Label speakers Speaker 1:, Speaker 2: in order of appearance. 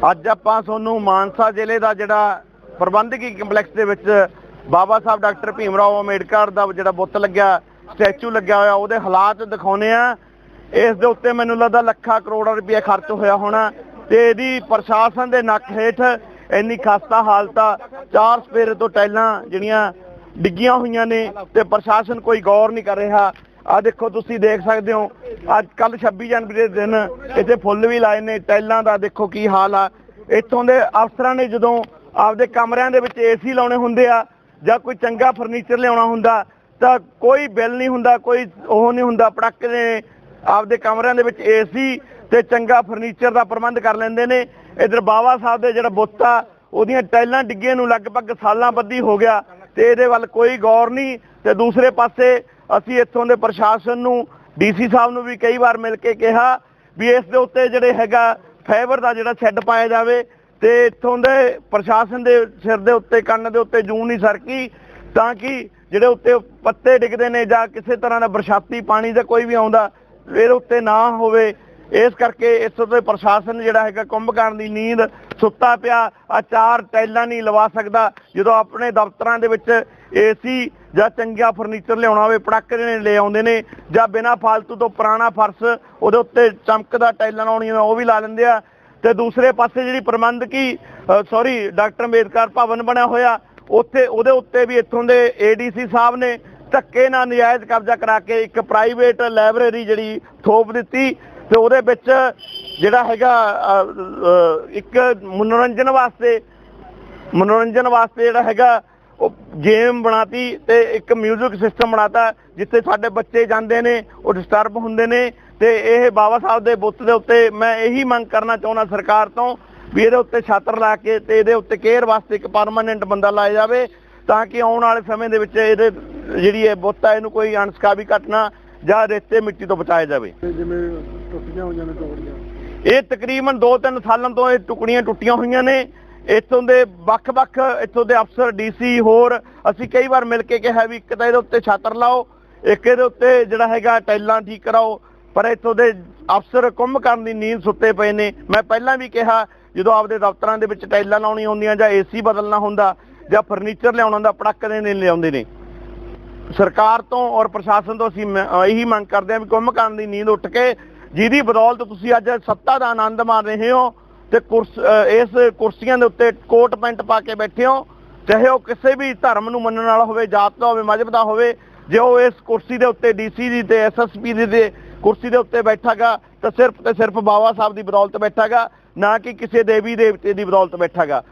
Speaker 1: ਅੱਜ ਆਪਾਂ ਤੁਹਾਨੂੰ ਮਾਨਸਾ ਜ਼ਿਲ੍ਹੇ ਦਾ ਜਿਹੜਾ ਪ੍ਰਬੰਧਕੀ ਕੰਪਲੈਕਸ ਦੇ ਵਿੱਚ ਬਾਬਾ ਸਾਹਿਬ ਡਾਕਟਰ ਭੀਮ ਰਾਓ ਅੰਬੇਡਕਰ ਦਾ ਜਿਹੜਾ ਬੁੱਤ ਲੱਗਿਆ, ਸਟੈਚੂ ਲੱਗਿਆ ਹੋਇਆ, ਉਹਦੇ ਹਾਲਾਤ ਦਿਖਾਉਨੇ ਆ ਇਸ ਦੇ ਉੱਤੇ ਮੈਨੂੰ ਲੱਗਦਾ ਲੱਖਾਂ ਕਰੋੜਾਂ ਰੁਪਏ ਖਰਚ ਹੋਇਆ ਹੋਣਾ ਤੇ ਇਹਦੀ ਪ੍ਰਸ਼ਾਸਨ ਦੇ ਨੱਕ ਹੇਠ ਇੰਨੀ ਖਸਤਾ ਹਾਲਤ ਆ, ਚਾਰ ਸਪੇਰੇ ਤੋਂ ਟੈਲਾਂ ਜਿਹੜੀਆਂ ਡਿੱਗੀਆਂ ਹੋਈਆਂ ਨੇ ਤੇ ਪ੍ਰਸ਼ਾਸਨ ਕੋਈ ਗੌਰ ਨਹੀਂ ਕਰ ਰਿਹਾ। ਆ ਦੇਖੋ ਤੁਸੀਂ ਦੇਖ ਸਕਦੇ ਹੋ, ਅੱਜ ਕੱਲ 26 ਜਨਵਰੀ ਦੇ ਦਿਨ ਇੱਥੇ ਫੁੱਲ ਵੀ ਲਾਏ ਨੇ ਟੈਲਾਂ ਦਾ ਦੇਖੋ ਕੀ ਹਾਲ ਆ। ਇੱਥੋਂ ਦੇ ਅਫਸਰਾਂ ਨੇ ਜਦੋਂ ਆਪਦੇ ਕਮਰਿਆਂ ਦੇ ਵਿੱਚ ਏਸੀ ਲਾਉਣੇ ਹੁੰਦੇ ਆ ਜਾਂ ਕੋਈ ਚੰਗਾ ਫਰਨੀਚਰ ਲਿਆਉਣਾ ਹੁੰਦਾ, ਤਾਂ ਕੋਈ ਬਿੱਲ ਨਹੀਂ ਹੁੰਦਾ, ਕੋਈ ਉਹ ਨਹੀਂ ਹੁੰਦਾ ਪੜਾਕੇ ਨੇ ਆਪਦੇ ਕਮਰਿਆਂ ਦੇ ਵਿੱਚ ਏਸੀ ਤੇ ਚੰਗਾ ਫਰਨੀਚਰ ਦਾ ਪ੍ਰਬੰਧ ਕਰ ਲੈਂਦੇ ਨੇ। ਇਧਰ ਬਾਬਾ ਸਾਹਿਬ ਦੇ ਜਿਹੜਾ ਬੁੱਤ ਆ, ਉਹਦੀਆਂ ਟਾਈਲਾਂ ਡਿੱਗੀਆਂ ਨੂੰ ਲਗਭਗ ਸਾਲਾਂ ਬੱਧੀ ਹੋ ਗਿਆ ਤੇ ਇਹਦੇ ਵੱਲ ਕੋਈ ਗੌਰ ਨਹੀਂ। ਤੇ ਦੂਸਰੇ ਪਾਸੇ ਅਸੀਂ ਇੱਥੋਂ ਦੇ ਪ੍ਰਸ਼ਾਸਨ ਨੂੰ, ਡੀਸੀ ਸਾਹਿਬ ਨੂੰ ਵੀ ਕਈ ਵਾਰ ਮਿਲ ਕੇ ਕਿਹਾ ਵੀ ਇਸ ਦੇ ਉੱਤੇ ਜਿਹੜੇ ਹੈਗਾ ਫਾਈਬਰ ਦਾ ਜਿਹੜਾ ਸ਼ੈੱਡ ਪਾਇਆ ਜਾਵੇ ਤੇ ਇੱਥੋਂ ਦੇ ਪ੍ਰਸ਼ਾਸਨ ਦੇ ਸਿਰ ਦੇ ਉੱਤੇ, ਕੰਨ ਦੇ ਉੱਤੇ ਜੂਨ ਨਹੀਂ ਸਰਕੀ, ਤਾਂ ਕਿ ਜਿਹੜੇ ਉੱਤੇ ਪੱਤੇ ਡਿੱਗਦੇ ਨੇ ਜਾਂ ਕਿਸੇ ਤਰ੍ਹਾਂ ਦਾ ਬਰਸਾਤੀ ਪਾਣੀ ਦਾ ਕੋਈ ਵੀ ਆਉਂਦਾ, ਫਿਰ ਉੱਤੇ ਨਾ ਹੋਵੇ। ਇਸ ਕਰਕੇ ਇੱਥੋਂ ਦੇ ਪ੍ਰਸ਼ਾਸਨ ਜਿਹੜਾ ਹੈਗਾ ਕੁੰਭਕਰਨ ਦੀ ਨੀਂਦ ਸੁੱਤਾ ਪਿਆ। ਆ ਚਾਰ ਟੈਲਾਂ ਨਹੀਂ ਲਵਾ ਸਕਦਾ। ਜਦੋਂ ਆਪਣੇ ਦਫ਼ਤਰਾਂ ਦੇ ਵਿੱਚ ਏਸੀ ਜਾਂ ਚੰਗਾ ਫਰਨੀਚਰ ਲਿਆਉਣਾ ਹੋਵੇ ਪੜਾਕੇ ਨੇ ਲੈ ਆਉਂਦੇ ਨੇ ਜਾਂ ਬਿਨਾਂ ਫਾਲਤੂ ਤੋਂ ਪੁਰਾਣਾ ਫਰਸ਼ ਉਹਦੇ ਉੱਤੇ ਚਮਕਦਾ ਟੈਲਾਂ ਲਾਉਣੀਆਂ ਉਹ ਵੀ ਲਾ ਲੈਂਦੇ ਆ। ਤੇ ਦੂਸਰੇ ਪਾਸੇ ਜਿਹੜੀ ਪ੍ਰਬੰਧਕੀ ਸੌਰੀ ਡਾਕਟਰ ਅੰਬੇਦਕਰ ਭਵਨ ਬਣਿਆ ਹੋਇਆ, ਉੱਥੇ ਉਹਦੇ ਉੱਤੇ ਵੀ ਇੱਥੋਂ ਦੇ ਏਡੀਸੀ ਸਾਹਿਬ ਨੇ ਧੱਕੇ ਨਾਲ ਨਜਾਇਜ਼ ਕਬਜ਼ਾ ਕਰਾ ਕੇ ਇੱਕ ਪ੍ਰਾਈਵੇਟ ਲਾਇਬ੍ਰੇਰੀ ਜਿਹੜੀ ਥੋਪ ਦਿੱਤੀ। ਤੇ ਉਹਦੇ ਵਿੱਚ ਜਿਹੜਾ ਹੈਗਾ ਇੱਕ ਮਨੋਰੰਜਨ ਵਾਸਤੇ ਮਨੋਰੰਜਨ ਵਾਸਤੇ ਜਿਹੜਾ ਹੈਗਾ, ਉਹ ਗੇਮ ਬਣਾਤੀ ਤੇ ਇੱਕ 뮤직 ਸਿਸਟਮ ਬਣਾਤਾ, ਜਿੱਥੇ ਸਾਡੇ ਬੱਚੇ ਜਾਂਦੇ ਨੇ, ਉਹ ਡਿਸਟਰਬ ਹੁੰਦੇ ਨੇ ਤੇ ਇਹ ਬਾਬਾ ਸਾਹਿਬ ਦੇ ਬੁੱਤ ਦੇ ਉੱਤੇ ਮੈਂ ਇਹੀ ਮੰਗ ਕਰਨਾ ਚਾਹੁੰਦਾ ਸਰਕਾਰ ਤੋਂ ਵੀ ਇਹਦੇ ਉੱਤੇ ਛਾਤਰ ਲਾ ਕੇ ਤੇ ਇਹਦੇ ਉੱਤੇ ਕੇਅਰ ਵਾਸਤੇ ਇੱਕ ਪਰਮਾਨੈਂਟ ਬੰਦਾ ਲਾਇਆ ਜਾਵੇ, ਤਾਂ ਕਿ ਆਉਣ ਵਾਲੇ ਸਮੇਂ ਦੇ ਵਿੱਚ ਇਹਦੇ ਜਿਹੜੀ ਇਹ ਬੁੱਤ ਆ, ਇਹਨੂੰ ਕੋਈ ਅਣਸਕਾਵੀ ਘਟਨਾ ਜਾਂ ਰੇਤੇ ਮਿੱਟੀ ਤੋਂ ਬਚਾਇਆ ਜਾਵੇ।
Speaker 2: ਤੇ ਜਿਵੇਂ ਟੁੱਟੀਆਂ ਹੋਈਆਂ ਨੇ ਟੋਕਰੀਆਂ
Speaker 1: ਇਹ ਤਕਰੀਬਨ 2-3 ਸਾਲਾਂ ਤੋਂ ਇਹ ਟੁਕੜੀਆਂ ਟੁੱਟੀਆਂ ਹੋਈਆਂ ਨੇ। ਇੱਥੋਂ ਦੇ ਵੱਖ-ਵੱਖ ਇੱਥੋਂ ਦੇ ਅਫਸਰ ਡੀਸੀ ਹੋਰ ਅਸੀਂ ਕਈ ਵਾਰ ਮਿਲ ਕੇ ਕਿਹਾ ਵੀ ਇੱਕ ਤਾਂ ਇਹਦੇ ਉੱਤੇ ਛਾਤਰ ਲਾਓ ਇੱਕ ਇਹਦੇ ਉੱਤੇ ਜਿਹੜਾ ਹੈਗਾ ਟੈਲਾਂ ਠੀਕ ਕਰਾਓ ਪਰ ਇੱਥੋਂ ਦੇ ਅਫਸਰ ਕੁੰਭਕਰਨ ਦੀ ਨੀਂਦ ਸੁੱਤੇ ਪਏ ਨੇ। ਮੈਂ ਪਹਿਲਾਂ ਵੀ ਕਿਹਾ ਜਦੋਂ ਆਪਦੇ ਦਫ਼ਤਰਾਂ ਦੇ ਵਿੱਚ ਟੈਲਾਂ ਲਾਉਣੀਆਂ ਹੁੰਦੀਆਂ ਜਾਂ ਏਸੀ ਬਦਲਣਾ ਹੁੰਦਾ ਜਾਂ ਫਰਨੀਚਰ ਲਿਆਉਣਾ ਹੁੰਦਾ ਪੜਾਕੇ ਨੇ ਲਿਆਉਂਦੇ ਨੇ। ਸਰਕਾਰ ਤੋਂ ਔਰ ਪ੍ਰਸ਼ਾਸਨ ਤੋਂ ਅਸੀਂ ਇਹੀ ਮੰਗ ਕਰਦੇ ਹਾਂ ਵੀ ਕੁੰਭਕਰਨ ਦੀ ਨੀਂਦ ਉੱਠ ਕੇ ਜਿਹਦੀ ਬਦੌਲਤ ਤੁਸੀਂ ਅੱਜ ਸੱਤਾ ਦਾ ਆਨੰਦ ਮਾਣ ਰਹੇ ਹੋ ਤੇ ਕੁਰਸ ਇਸ ਕੁਰਸੀਆਂ ਦੇ ਉੱਤੇ ਕੋਟ ਪੈਂਟ ਪਾ ਕੇ ਬੈਠੇ ਹੋ, ਚਾਹੇ ਉਹ ਕਿਸੇ ਵੀ ਧਰਮ ਨੂੰ ਮੰਨਣ ਵਾਲਾ ਹੋਵੇ, ਜਾਤ ਦਾ ਹੋਵੇ, ਮਜ਼ਹਬ ਦਾ ਹੋਵੇ, ਜੇ ਉਹ ਇਸ ਕੁਰਸੀ ਦੇ ਉੱਤੇ ਡੀਸੀ ਦੀ ਤੇ ਐਸਐਸਪੀ ਦੀ ਦੇ ਕੁਰਸੀ ਦੇ ਉੱਤੇ ਬੈਠਾਗਾ, ਤਾਂ ਸਿਰਫ ਤੇ ਸਿਰਫ ਬਾਵਾ ਸਾਹਿਬ ਦੀ ਬਦੌਲਤ ਬੈਠਾਗਾ, ਨਾ ਕਿ ਕਿਸੇ ਦੇਵੀ ਦੇਵਤੇ ਦੀ ਬਦੌਲਤ ਬੈਠਾਗਾ।